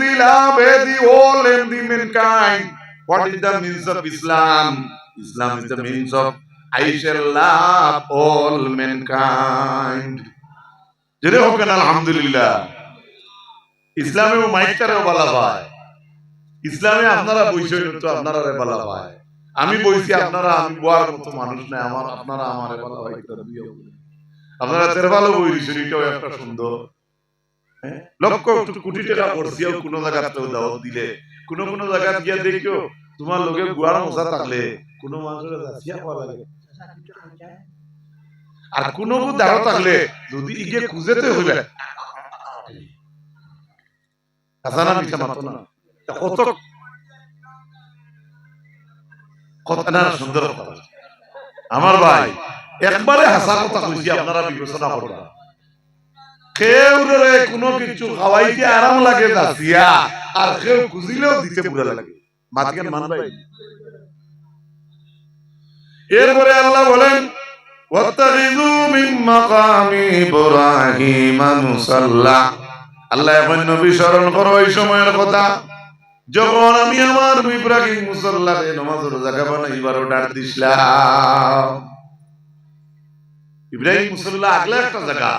The love A the all and the mankind. What is the means of islam? Islam is the means of i shall love, all mankind. জেনে হোক আলহামদুলিল্লাহ ইসলামে মাইকটারেও বলা হয় ইসলামে আপনারা বইছেন তো আপনারা বলা হয় আমি বইছি আপনারা আমি বোয়ার মতো মানুষ নাই আমার আপনারা আমারে বলা হয় আপনারা তের ভালো বই এটাও একটা সুন্দর? লক্ষ কোটি টাকা কোন জায়গাতেও দাওয়াত দিলে। কোন কোন জায়গা গিয়া দেখিও তোমার লোকে গুয়ার মশা থাকলে কোন মানুষের জাসিয়া পাওয়া লাগে। আর কোন দাঁড়ো থাকলে যদি ইগে খুঁজেতে হইলে। মিশা মাতো না। কত সুন্দর কথা। আমার ভাই একবারে হাসা কথা কইছি আপনারা বিবেচনা করবা কেউ রে কোনো কিছু আরাম লাগে দাসিয়া আর কেউ খুঁজিলেও দিতে বুড়া লাগে। মান ভাই এরপরে আল্লাহ বলেন, ওয়াত্তাখিযু মিন মাকামি মুসাল্লা। আল্লাহ এখন নবী স্মরণ করো এই সময়ের কথা। যখন আমি আমার ইব্রাহিম মুসাল্লাকে নামাজের জায়গা বানাইবার অর্ডার দিছিলাম। ইব্রাহিম মুসাল্লা আগলা একটা জায়গা।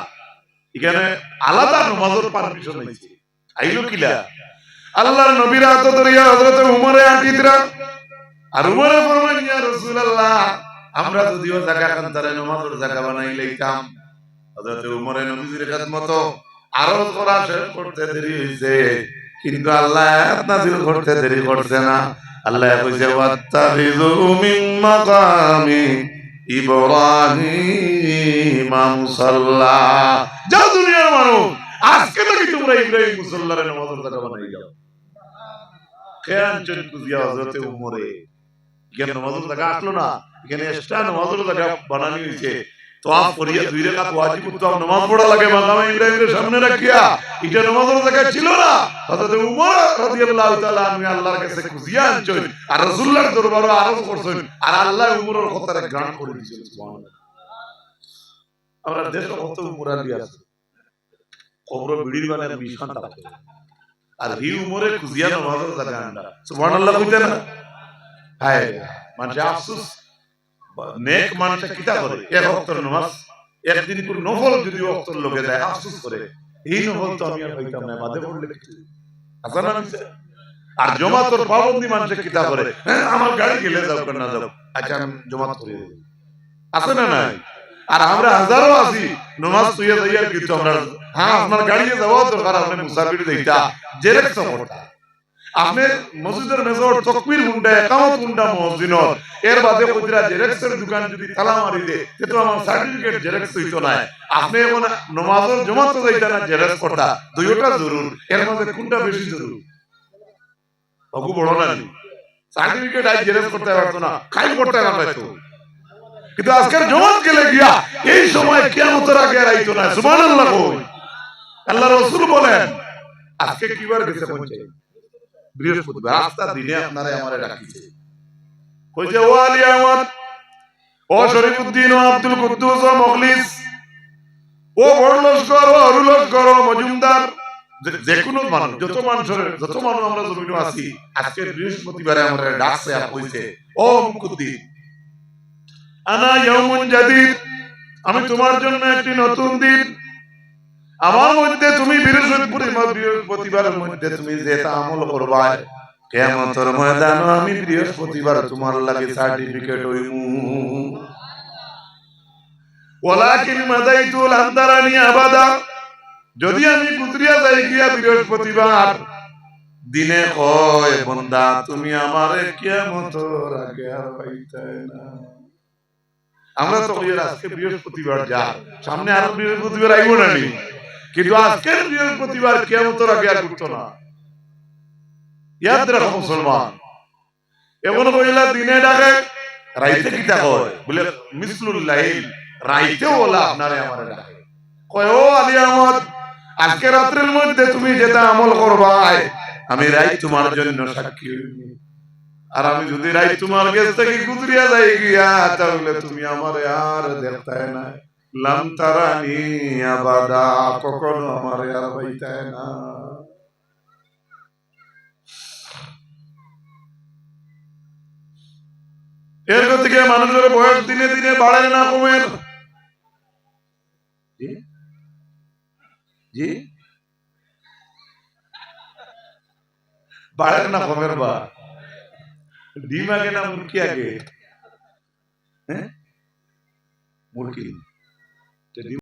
এখানে আলাদা নামাজের পারমিশন হয়েছে আইলো কিলা? আল্লাহর নবীরা তো দরিয়া হযরত উমরে আটিতরা আর উমরে ফরমান ইয়া রাসূলুল্লাহ আমরা যদিও জায়গা কান্তারে নামাজের জায়গা বানাই লইতাম। হযরত উমরে নবীর খিদমত আরজ করা শেষ করতে দেরি হইছে। কিন্তু আল্লাহ আয়াত নাযিল করতে দেরি করছে না। আল্লাহ কইছে ওয়াত্তাখিযু মিন মাকামি ইব্রাহিম। কুজিয়া সামনে রাখিয়া। ছিল না উমর আল্লাহর কাছে খুঁজিয়া আনছেন, আর করছেন, আর আল্লাহ উমরের কথারে গ্রহণ করে দিয়েছেন আমরা দেশ কত উমরালি আছে। কবর বিড়ির মানে মিশন থাকে আর হি উমরে খুঁজিয়া নামাজের জায়গা আনলা সুবহানাল্লাহ কইতে না? হায়। মানে আফসোস। নেক মানুষ কিতা করে? এক অক্তর নামাজ একদিন কোন নফল যদি অক্তর লোকে দেয় আফসোস করে। এই নফল তো আমি আর পাইতাম না বাদে পড়লে কিছু না নিচে? আর জমাতর পাবন্দি মানুষে কিতা করে? হ্যাঁ, আমার গাড়ি গেলে যাও না যাও? আচ্ছা আমি জমাত করে। আছে না নাই? আর আমরা হাজারো আছি। নমাজ তুইয়া যাইয়া কিছু আমরা হ্যাঁ আপনার গাড়ি যাওয়া দরকার আপনি মুসাফির দেইতা জেরেক্স করতা আপনি মসজিদের মেজর তকবির মুন্ডা একামত মুন্ডা মসজিদর এর বাদে কইরা জেরেক্সের দোকান যদি তালা মারি দে তে তো আমার সার্টিফিকেট জেরেক্স হইতো না। আপনি এখন নামাজের জমাত যাইতা না জেরেক্স করতা দুইটা জরুর এর মধ্যে কোনটা বেশি জরুর? অগু বড় না সার্টিফিকেট আই জেরেক্স করতে পারতো না খাই করতে না পারতো। কিন্তু আজকের জমাত গেলে গিয়া এই সময় কিয়ামতের আগে আর আইতো না, সুবহানাল্লাহ কই। আল্লাহ রাসূল বলেন, আজকে কিবার গেছে বৃহস্পতিবার রাস্তা দিনে আপনারা কইছে, ও আলী আহমদ, ও শরীফুদ্দিন, ও আব্দুল কুদ্দুস, ও মুখলিস, ও ও ও মজুমদার, যে- কোনো মানুষ, যত যত মানুষ আমরা জমিনে আছি, আজকে বৃহস্পতিবারে আমরা ডাকছে আর কইছে, ও মুকুদ্দিন, আনা ইয়াউমুন জাদিদ আমি তোমার জন্য একটি নতুন দিন। আমার মধ্যে তুমি বৃহস্পতিবারের মধ্যে তুমি যেটা আমল করবা কেমতর ময়দান আমি বৃহস্পতিবার তোমার লাগে সার্টিফিকেট হইমু। ওলাকিন মাদাইতুল আন্তারানি আবাদা। যদি আমি কুতরিয়া যাই গিয়া বৃহস্পতিবার দিনে কয় বন্দা তুমি আমারে কেমতর আগে আর পাইতে না। আমরা তো আজকে বৃহস্পতিবার যা সামনে আরও বৃহস্পতিবার আইব না কিন্তু আজকের বৃহস্পতিবার কেমতর আগে আর করতো না? ইয়াদ রাখো মুসলমান। কইলা দিনে ডাকে রাইতে কিতা কয় বলে মিসলুল লাইল রাইতে ওলা আপনারে আমারে ডাকে। কয় ও আলী আহমদ আজকে রাত্রের মধ্যে তুমি যেটা আমল করবাই আমি রাইত তোমার জন্য সাক্ষী হইনি। আর আমি যদি রাইত তোমার কাছ থেকে গুজরিয়া যাই গিয়া, তাহলে তুমি আমার আর দেখতাই না। লাম আবাদা, কখনো আমার আর পাইতাই না। এর থেকে মানুষের বয়স দিনে দিনে বাড়ে না জি? বাড়ে না কমের বা? දීමා ගැන මුර්කියාගේ ඈ? මුර්කියා